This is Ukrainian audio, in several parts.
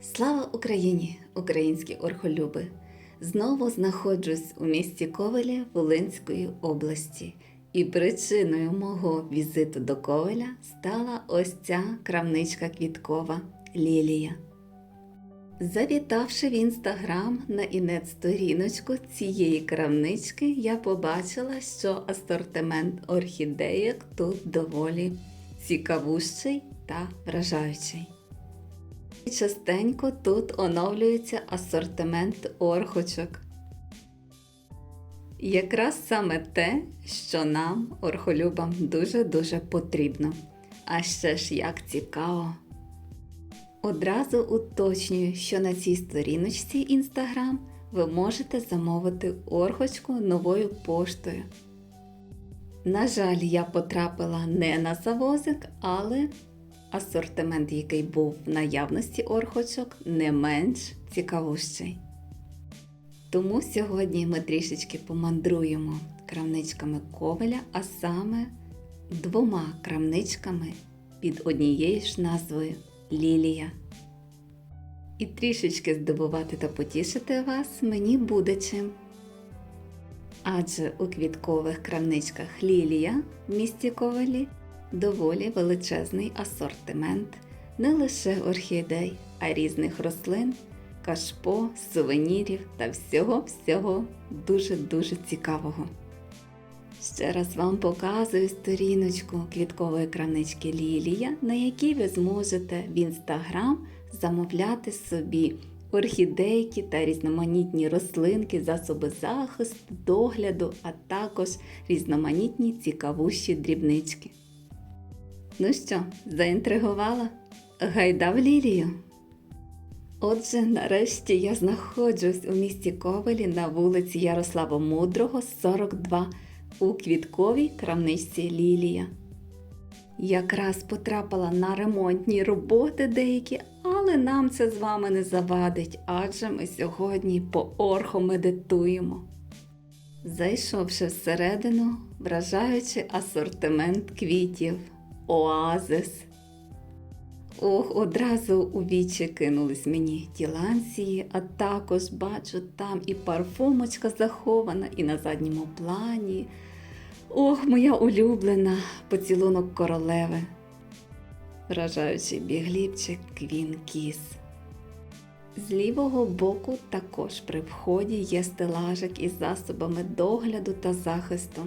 Слава Україні, українські орхолюби! Знову знаходжусь у місті Ковеля Волинської області, і причиною мого візиту до Ковеля стала ось ця крамничка квіткова Лілія. Завітавши в інстаграм на інет-сторіночку цієї крамнички, я побачила, що асортимент орхідеїк тут доволі цікавущий та вражаючий. Частенько тут оновлюється асортимент орхочок. Якраз саме те, що нам, орхолюбам, дуже-дуже потрібно. А ще ж як цікаво. Одразу уточнюю, що на цій сторіночці Instagram ви можете замовити орхочку новою поштою. На жаль, я потрапила не на завозик, але асортимент, який був в наявності орхочок, не менш цікавущий. Тому сьогодні ми трішечки помандруємо крамничками Ковеля, а саме двома крамничками під однією ж назвою Лілія. І трішечки здивувати та потішити вас мені буде чим. Адже у квіткових крамничках Лілія в місті Ковелі доволі величезний асортимент не лише орхідей, а різних рослин, кашпо, сувенірів та всього-всього дуже-дуже цікавого. Ще раз вам показую сторіночку квіткової крамнички Лілія, на якій ви зможете в інстаграм замовляти собі орхідейки та різноманітні рослинки, засоби захисту, догляду, а також різноманітні цікавущі дрібнички. Ну що, заінтригувала? Гайда в Лілію! Отже, нарешті я знаходжусь у місті Ковелі на вулиці Ярослава Мудрого, 42 у квітковій крамничці Лілія. Якраз потрапила на ремонтні роботи деякі, але нам це з вами не завадить, адже ми сьогодні по орху медитуємо. Зайшовши всередину, вражаючи асортимент квітів, оазис. Ох, одразу у вічі кинулись мені тіланції, а також бачу там і парфумочка захована, і на задньому плані. Ох, моя улюблена поцілунок королеви. Вражаючий бігліпчик Квін Кіс. З лівого боку також при вході є стелажик із засобами догляду та захисту.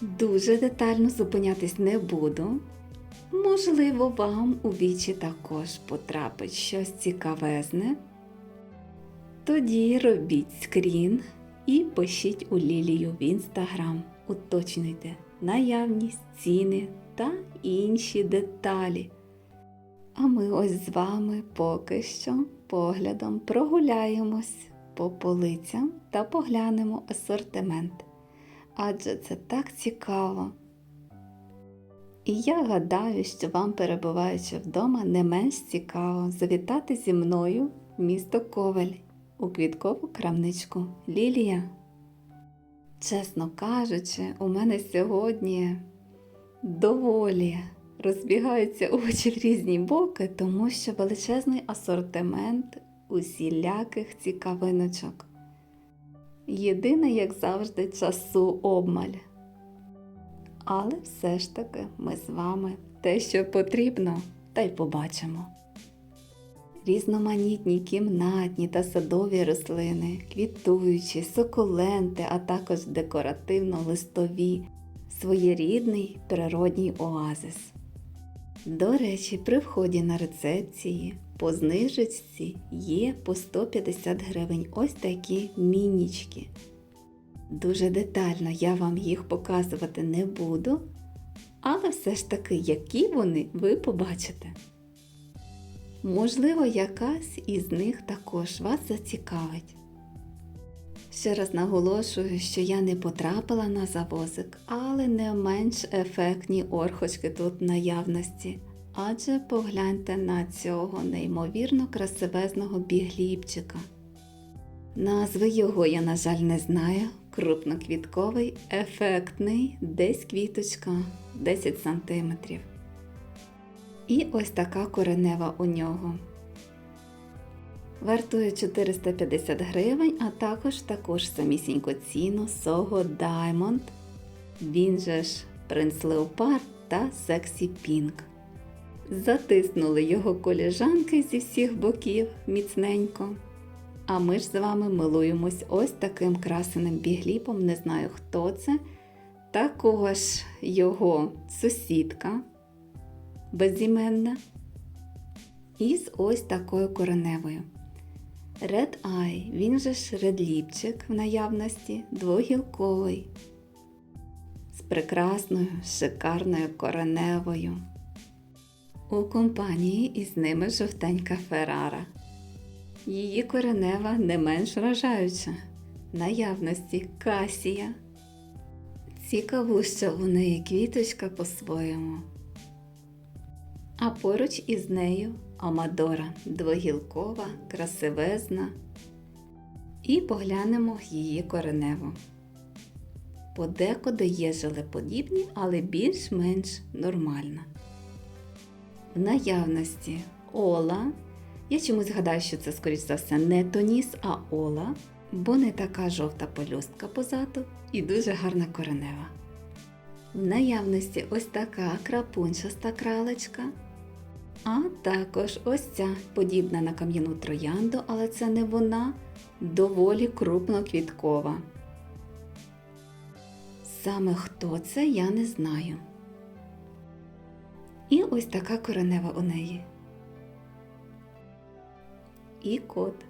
Дуже детально зупинятись не буду. Можливо, вам у вічі також потрапить щось цікавезне. Тоді робіть скрін і пишіть у Лілію в інстаграм. Уточнюйте наявність, ціни та інші деталі. А ми ось з вами поки що поглядом прогуляємось по полицям та поглянемо асортимент. Адже це так цікаво. І я гадаю, що вам, перебуваючи вдома, не менш цікаво завітати зі мною в місто Ковель у квіткову крамничку Лілія. Чесно кажучи, у мене сьогодні доволі розбігаються очі в різні боки, тому що величезний асортимент усіляких цікавиночок. Єдине, як завжди, часу обмаль. Але все ж таки ми з вами те, що потрібно, та й побачимо. Різноманітні кімнатні та садові рослини, квітуючі, сукуленти, а також декоративно-листові, своєрідний природній оазис. До речі, при вході на рецепції по знижечці є по 150 гривень ось такі мінічки. Дуже детально я вам їх показувати не буду, але все ж таки, які вони, ви побачите. Можливо, якась із них також вас зацікавить. Ще раз наголошую, що я не потрапила на завозик, але не менш ефектні орхочки тут наявності. Адже погляньте на цього неймовірно красивезного бігліпчика. Назви його я, на жаль, не знаю. Крупноквітковий, ефектний, десь квіточка 10 см. І ось така коренева у нього. Вартує 450 гривень, а також таку ж самісіньку ціну Soho Diamond. Він же ж Принц Леопард та Сексі Пінк. Затиснули його коліжанки зі всіх боків міцненько. А ми ж з вами милуємось ось таким красеним бігліпом. Не знаю, хто це. Також його сусідка безіменна. І з ось такою кореневою. Red Eye, він же ж редліпчик в наявності, двогілковий, з прекрасною, шикарною кореневою. У компанії із ними жовтенька Феррара. Її коренева не менш вражаюча. Наявності касія. Цікавуща у неї квіточка по-своєму. А поруч із нею Амадора двогілкова, красивезна. І поглянемо її кореневу. Подекуди є жилеподібні, але більш-менш нормальна. В наявності Ола. Я чомусь гадаю, що це, скоріш за все, не тоніс, а Ола, бо не така жовта пелюстка позаду і дуже гарна коренева. В наявності ось така крапунчаста кралечка. А також ось ця подібна на кам'яну троянду, але це не вона, доволі крупноквіткова. Саме хто це, я не знаю. І ось така коренева у неї. І кот.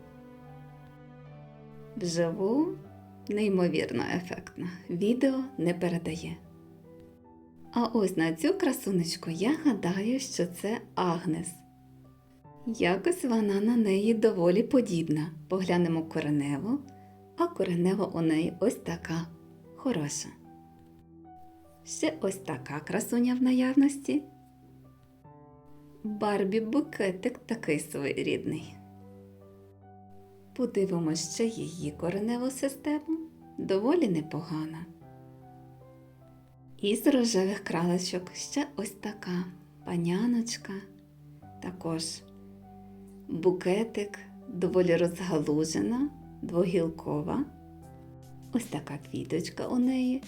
Вживу неймовірно ефектно. Відео не передає. А ось на цю красунечку я гадаю, що це Агнес. Якось вона на неї доволі подібна. Поглянемо кореневу, а коренева у неї ось така хороша. Ще ось така красуня в наявності. Барбі букетик такий своєрідний. Подивимось ще її кореневу систему доволі непогана. Із рожевих кралечок ще ось така паняночка, також букетик доволі розгалужена, двогілкова. Ось така квіточка у неї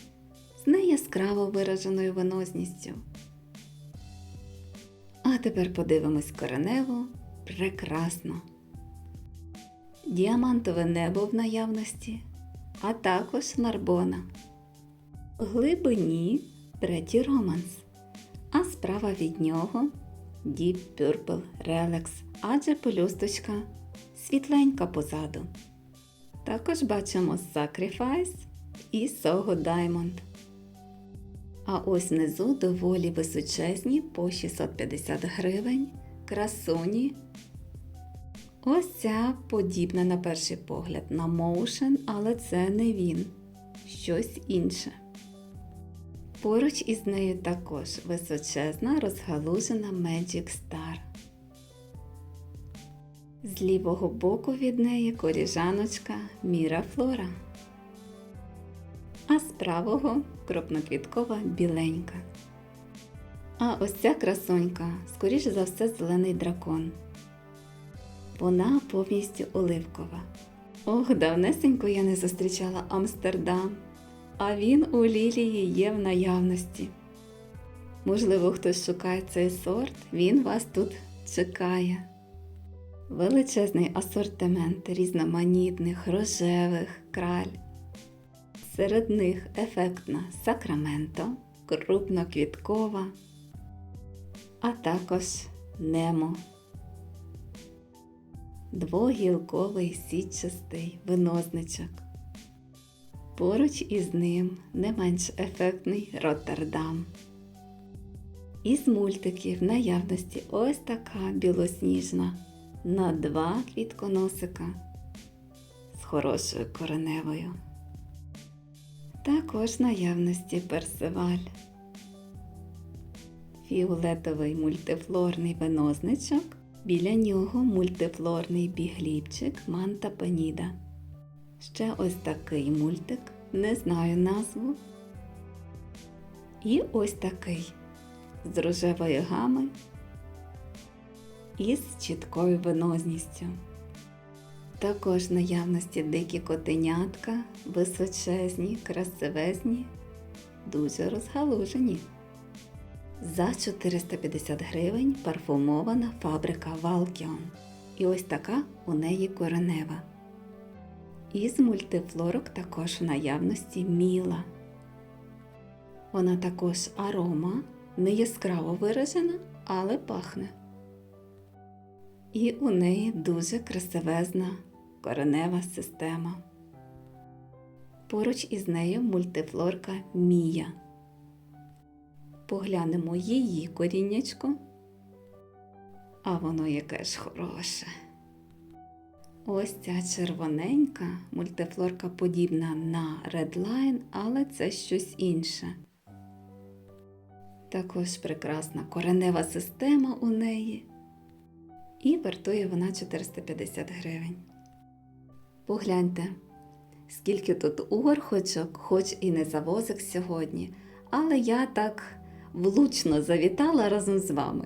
з неяскраво вираженою винозністю. А тепер подивимось кореневу прекрасно. Діамантове небо в наявності, а також нарбона. В глибині третій романс, а справа від нього Deep Purple Relax, адже пелюсточка світленька позаду. Також бачимо Sacrifice і Soho Diamond. А ось внизу доволі височезні по 650 гривень, красуні. Ось ця подібна на перший погляд на Motion, але це не він, щось інше. Поруч із нею також височезна розгалужена Magic Star. З лівого боку від неї коріжаночка Міра Флора. А з правого крупноквіткова біленька. А ось ця красунька, скоріше за все, зелений дракон. Вона повністю оливкова. Ох, давнесенько я не зустрічала Амстердам, а він у лілії є в наявності. Можливо, хтось шукає цей сорт, він вас тут чекає. Величезний асортимент різноманітних рожевих краль. Серед них ефектна сакраменто, крупноквіткова, а також немо. Двогілковий сітчастий винозничок. Поруч із ним не менш ефектний Роттердам. Із мультиків наявності ось така білосніжна на два квітконосика з хорошою кореневою. Також наявності персиваль. Фіолетовий мультифлорний винозничок. Біля нього мультифлорний бігліпчик Манта Пеніда. Ще ось такий мультик, не знаю назву. І ось такий з рожевої гами і з чіткою винозністю. Також наявності дикі котенятка, височезні, красивезні, дуже розгалужені. За 450 гривень парфумована фабрика Valkion. І ось така у неї коренева. Із мультифлорок також в наявності Міла. Вона також арома, не яскраво виражена, але пахне. І у неї дуже красивезна коренева система. Поруч із нею мультифлорка Мія. Поглянемо її коріннячко. А воно яке ж хороше. Ось ця червоненька мультифлорка подібна на Redline, але це щось інше. Також прекрасна коренева система у неї. І вартує вона 450 гривень. Погляньте, скільки тут угорхочок, хоч і не завозик сьогодні, але я так влучно завітала разом з вами.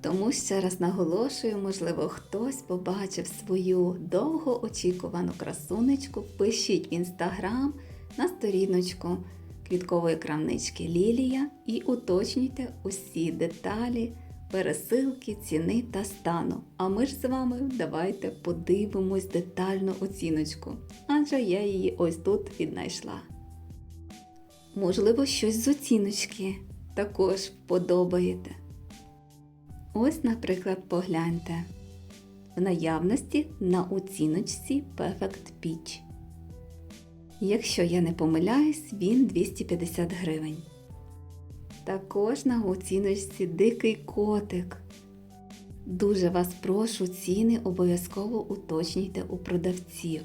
Тому ще раз наголошую, можливо, хтось побачив свою довгоочікувану красунечку. Пишіть в інстаграм на сторіночку квіткової крамнички Лілія і уточнюйте усі деталі, пересилки, ціни та стану. А ми ж з вами давайте подивимось детальну оціночку, адже я її ось тут віднайшла. Можливо, щось з оціночки також вподобаєте. Ось, наприклад, погляньте. В наявності на оціночці Perfect Peach. Якщо я не помиляюсь, він 250 гривень. Також на оціночці дикий котик. Дуже вас прошу, ціни обов'язково уточнюйте у продавців.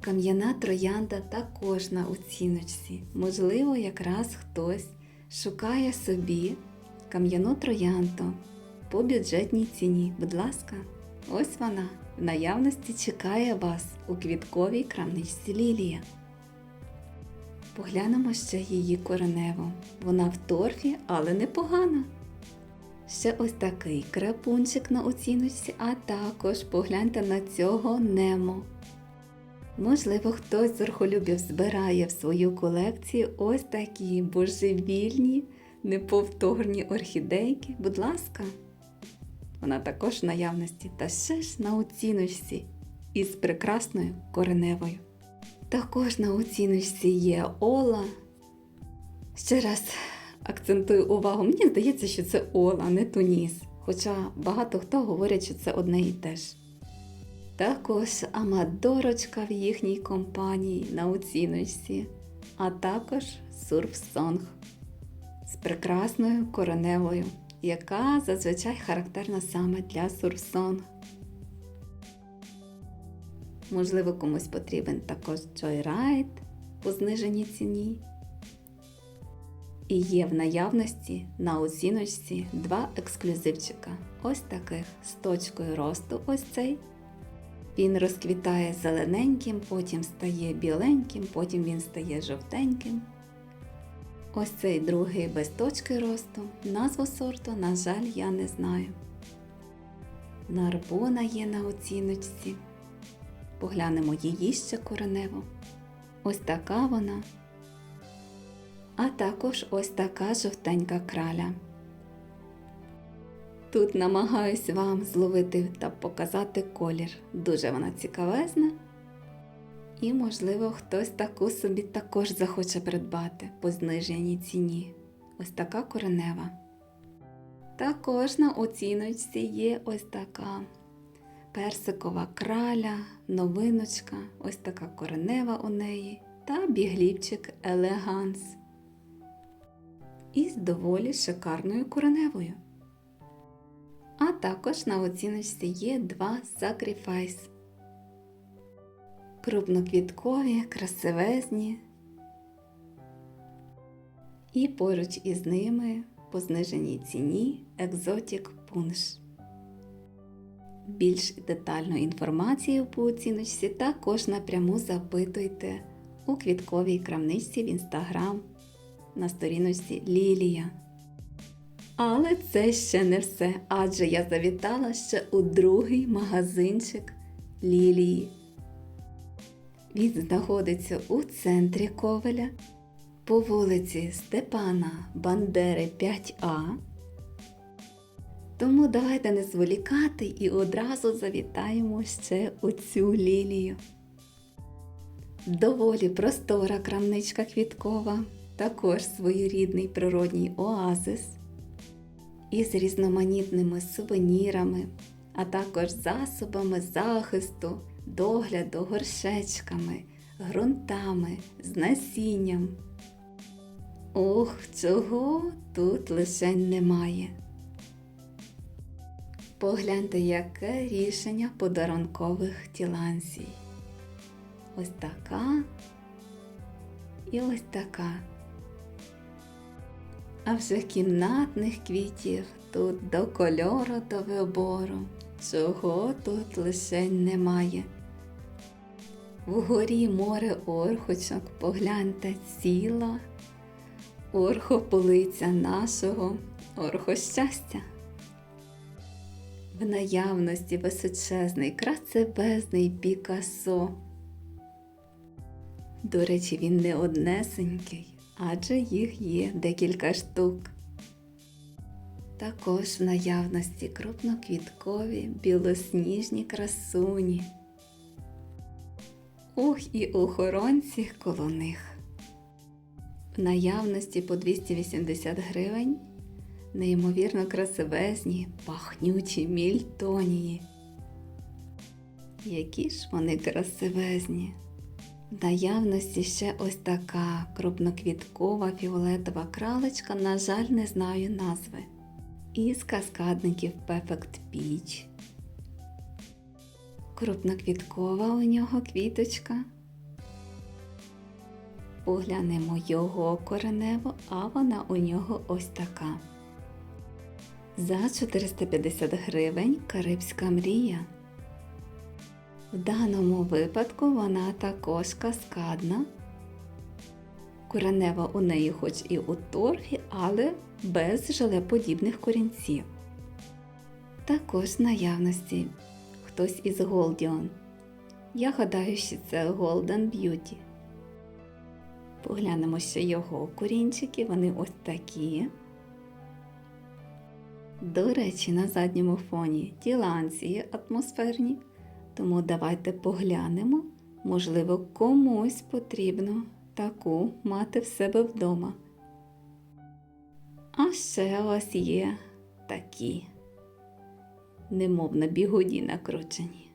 Кам'яна троянда також на оціночці. Можливо, якраз хтось шукає собі кам'яну троянду по бюджетній ціні. Будь ласка, ось вона в наявності чекає вас у квітковій крамничці Лілія. Поглянемо ще її кореневу. Вона в торфі, але непогана. Ще ось такий крапунчик на оціночці, а також погляньте на цього Немо. Можливо, хтось з орхолюбів збирає в свою колекцію ось такі божевільні, неповторні орхідейки. Будь ласка, вона також в наявності та ще ж на оціночці із прекрасною кореневою. Також на оціночці є Ола. Ще раз акцентую увагу, мені здається, що це Ола, не Туніс. Хоча багато хто говорять, що це одне і те ж. Також Амадорочка в їхній компанії на оціночці, а також Сурфсонг з прекрасною кореневою, яка зазвичай характерна саме для Сурфсонг. Можливо, комусь потрібен також Joyride по зниженій ціні. І є в наявності на оціночці два ексклюзивчика. Ось таких з точкою росту ось цей. Він розквітає зелененьким, потім стає біленьким, потім він стає жовтеньким. Ось цей другий без точки росту. Назву сорту, на жаль, я не знаю. Нарбона є на оціночці. Поглянемо її ще коренево. Ось така вона. А також ось така жовтенька краля. Тут намагаюсь вам зловити та показати колір. Дуже вона цікавезна. І, можливо, хтось таку собі також захоче придбати по зниженій ціні. Ось така коренева. Також на оціночці є ось така персикова краля, новиночка, ось така коренева у неї та бігліпчик елеганс. Із доволі шикарною кореневою. А також на оціночці є два Sacrifice. Крупноквіткові, красивезні. І поруч із ними по зниженій ціні Exotic Punch. Більш детальну інформацію по оціночці також напряму запитуйте у квітковій крамничці в інстаграм на сторіночці Лілія. Але це ще не все, адже я завітала ще у другий магазинчик лілії. Він знаходиться у центрі Ковеля по вулиці Степана Бандери 5А. Тому давайте не зволікати і одразу завітаємо ще у цю лілію. Доволі простора крамничка квіткова, також своєрідний природній оазис із різноманітними сувенірами, а також засобами захисту, догляду горшечками, ґрунтами, з насінням. Ох, чого тут лише немає. Погляньте, яке рішення подарункових тілансій. Ось така і ось така. А вже кімнатних квітів тут до кольору, до вибору. Чого тут лише немає. Вгорі море орхочок, погляньте ціла, орхополиця нашого орхощастя. В наявності височезний, красивезний Пікасо. До речі, він не однесенький, адже їх є декілька штук. Також в наявності крупноквіткові білосніжні красуні. Ох, і охоронці коло них. В наявності по 280 гривень неймовірно красивезні, пахнючі мільтонії. Які ж вони красивезні! В наявності ще ось така крупноквіткова фіолетова кралечка, на жаль, не знаю назви. Із каскадників Perfect Peach. Крупноквіткова у нього квіточка. Поглянемо його коренево, а вона у нього ось така. За 450 гривень Карибська мрія. В даному випадку вона також каскадна. Коренева у неї хоч і у торфі, але без желеподібних корінців. Також наявності хтось із Голдіон. Я гадаю, що це Golden Beauty. Поглянемо ще його корінчики, вони ось такі. До речі, на задньому фоні тіланції атмосферні. Тому давайте поглянемо, можливо, комусь потрібно таку мати в себе вдома. А ще ось є такі, немов на бігуді накручені.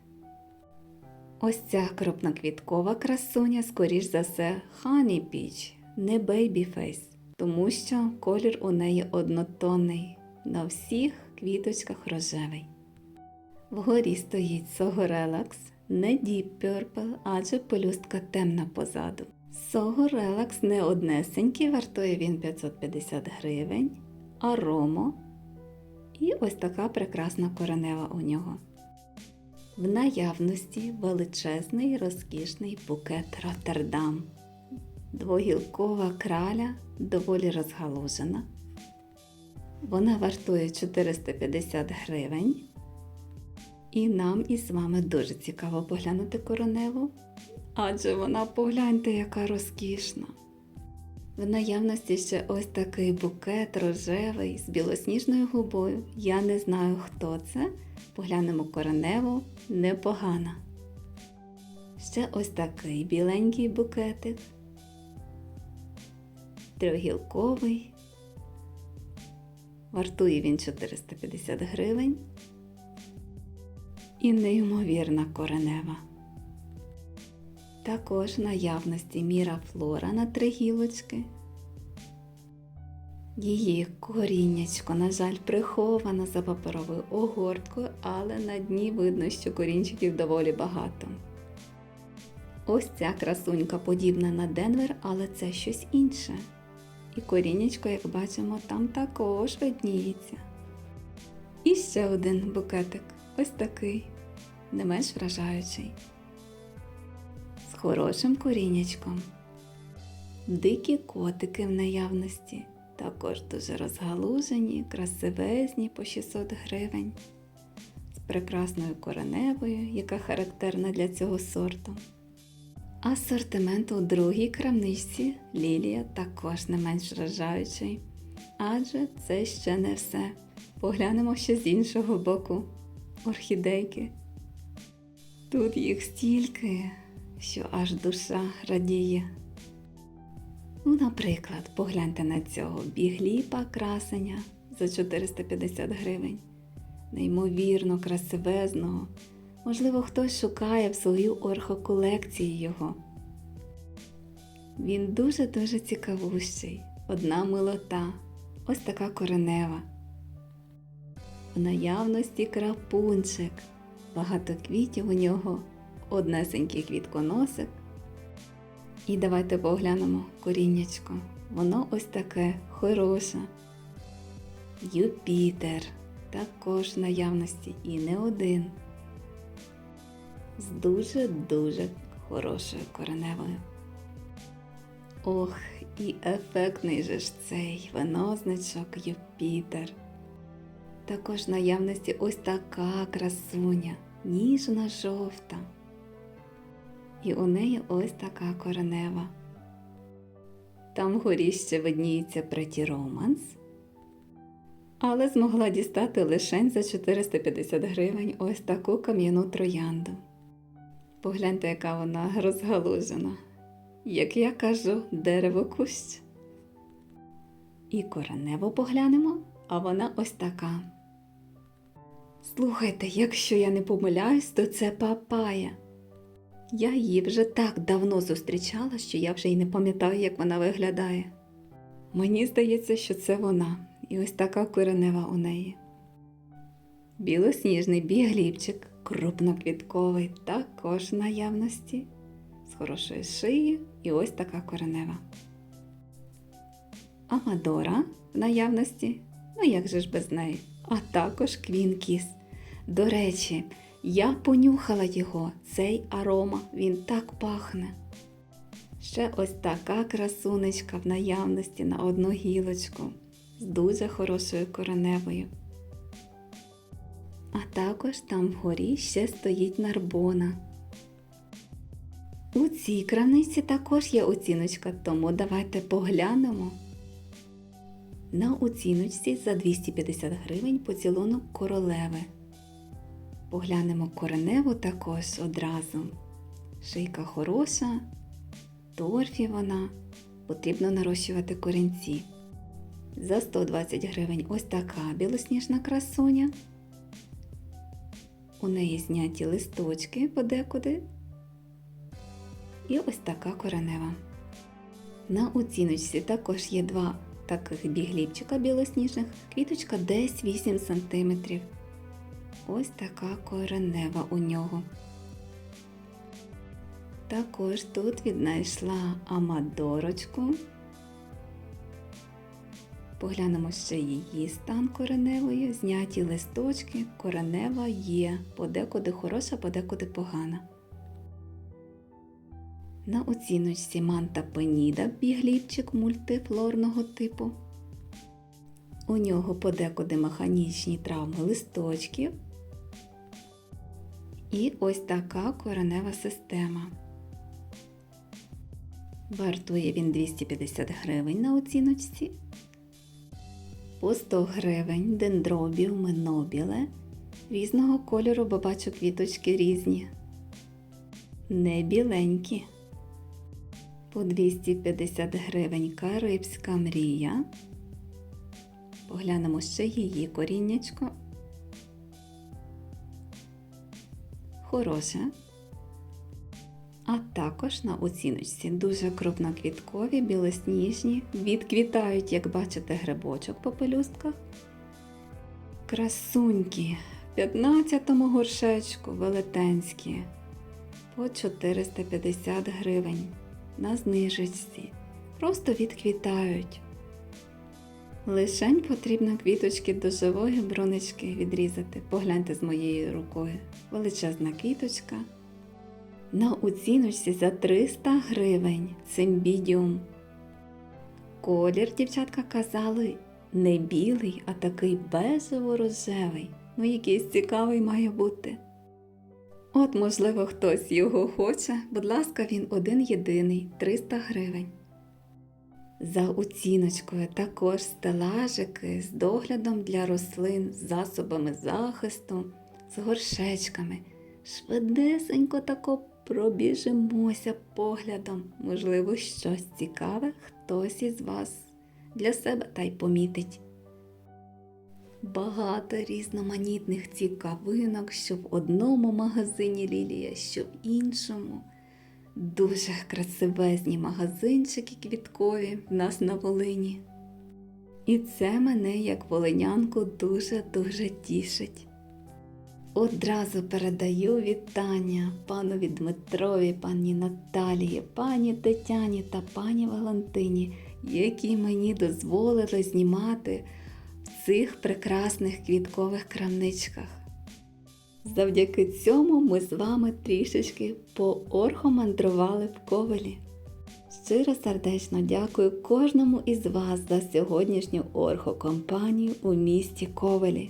Ось ця крупноквіткова красуня, скоріш за все, Honey Peach, не Face, тому що колір у неї однотонний, на всіх квіточках рожевий. Вгорі стоїть Relax, не Deep Purple, адже пелюстка темна позаду. Soho Relax не однесенький, вартує він 550 гривень, а Ромо. І ось така прекрасна коренева у нього. В наявності величезний розкішний букет Роттердам. Двогілкова краля доволі розгалужена. Вона вартує 450 гривень. І нам із вами дуже цікаво поглянути короневу, адже вона погляньте, яка розкішна. В наявності ще ось такий букет рожевий з білосніжною губою. Я не знаю, хто це. Поглянемо короневу непогана. Ще ось такий біленький букетик. Трьохгілковий. Вартує він 450 гривень і неймовірна коренева. Також наявності міра флора на три гілочки. Її коріннячко, на жаль, приховано за паперовою огорткою, але на дні видно, що корінчиків доволі багато. Ось ця красунька подібна на Денвер, але це щось інше. І коріннячко, як бачимо, там також видніється. І ще один букетик ось такий, не менш вражаючий. З хорошим корінячком. Дикі котики в наявності, також дуже розгалужені, красивезні по 600 гривень. З прекрасною кореневою, яка характерна для цього сорту. Асортимент у другій крамничці Лілія також не менш вражаючий. Адже це ще не все. Поглянемо ще з іншого боку орхідейки. Тут їх стільки, що аж душа радіє. Ну, наприклад, погляньте на цього бігліпа красення за 450 гривень. Неймовірно красивезного. Можливо, хтось шукає в свою орхоколекцію його. Він дуже-дуже цікавущий. Одна милота. Ось така коренева. В наявності крапунчик. Багато квітів у нього, однесенький квітконосик. І давайте поглянемо коріннячко. Воно ось таке хороше. Юпітер також в наявності і не один. З дуже-дуже хорошою кореневою. Ох, і ефектний же ж цей винозначок Юпітер. Також в наявності ось така красуня, ніжна жовта. І у неї ось така коренева. Там вгорі ще видніється Преті Романс, але змогла дістати лишень за 450 гривень ось таку кам'яну троянду. Погляньте, яка вона розгалужена. Як я кажу, дерево кущ. І коренево поглянемо, а вона ось така. Слухайте, якщо я не помиляюсь, то це папая. Я її вже так давно зустрічала, що я вже й не пам'ятаю, як вона виглядає. Мені здається, що це вона, і ось така коренева у неї. Білосніжний бігліпчик, крупноквітковий, також в наявності, з хорошою шиєю і ось така коренева. Амадора в наявності, ну як же ж без неї, а також квінкіс. До речі, я понюхала його, цей арома, він так пахне. Ще ось така красунечка в наявності на одну гілочку з дуже хорошою кореневою. А також там вгорі ще стоїть нарбона. У цій крамниці також є оціночка, тому давайте поглянемо. На оціночці за 250 гривень поцілунок королеви. Поглянемо кореневу також одразу. Шийка хороша, торфі вона, потрібно нарощувати корінці. За 120 гривень ось така білосніжна красуня. У неї зняті листочки подекуди. І ось така коренева. На оціночці також є два таких бігліпчика білосніжних, квіточка десь 8 см. Ось така коренева у нього. Також тут віднайшла амадорочку. Поглянемо ще її стан кореневої, зняті листочки, коренева є, подекуди хороша, подекуди погана. На оціночці манта пеніда бігліпчик мультифлорного типу. У нього подекуди механічні травми листочків. І ось така коренева система. Вартує він 250 гривень на оціночці. По 100 гривень дендробіуми нобіле. Різного кольору, бо бачу квіточки різні. Не біленькі. По 250 гривень карибська мрія. Поглянемо ще її коріннячко. Хороше. А також на оціночці дуже крупноквіткові, білосніжні, відквітають, як бачите, грибочок по пелюстках. Красунькі, в 15-му горшечку велетенські по 450 гривень на знижечці. Просто відквітають. Лишень потрібно квіточки до живої бронечки відрізати. Погляньте з моєю рукою. Величезна квіточка. На оціночці за 300 гривень цимбідіум. Колір, дівчатка казали, не білий, а такий бежево-рожевий. Ну, якийсь цікавий має бути. От, можливо, хтось його хоче, будь ласка, він один єдиний 300 гривень. За оціночкою також стелажики з доглядом для рослин, з засобами захисту, з горшечками. Швидесенько тако пробіжимося поглядом. Можливо, щось цікаве хтось із вас для себе та й помітить. Багато різноманітних цікавинок, що в одному магазині Лілія, що в іншому. Дуже красивезні магазинчики квіткові в нас на Волині. І це мене як волинянку дуже-дуже тішить. Одразу передаю вітання панові Дмитрові, пані Наталії, пані Тетяні та пані Валентині, які мені дозволили знімати в цих прекрасних квіткових крамничках. Завдяки цьому ми з вами трішечки поорхомандрували в ковелі. Щиро сердечно дякую кожному із вас за сьогоднішню орхокомпанію у місті Ковелі.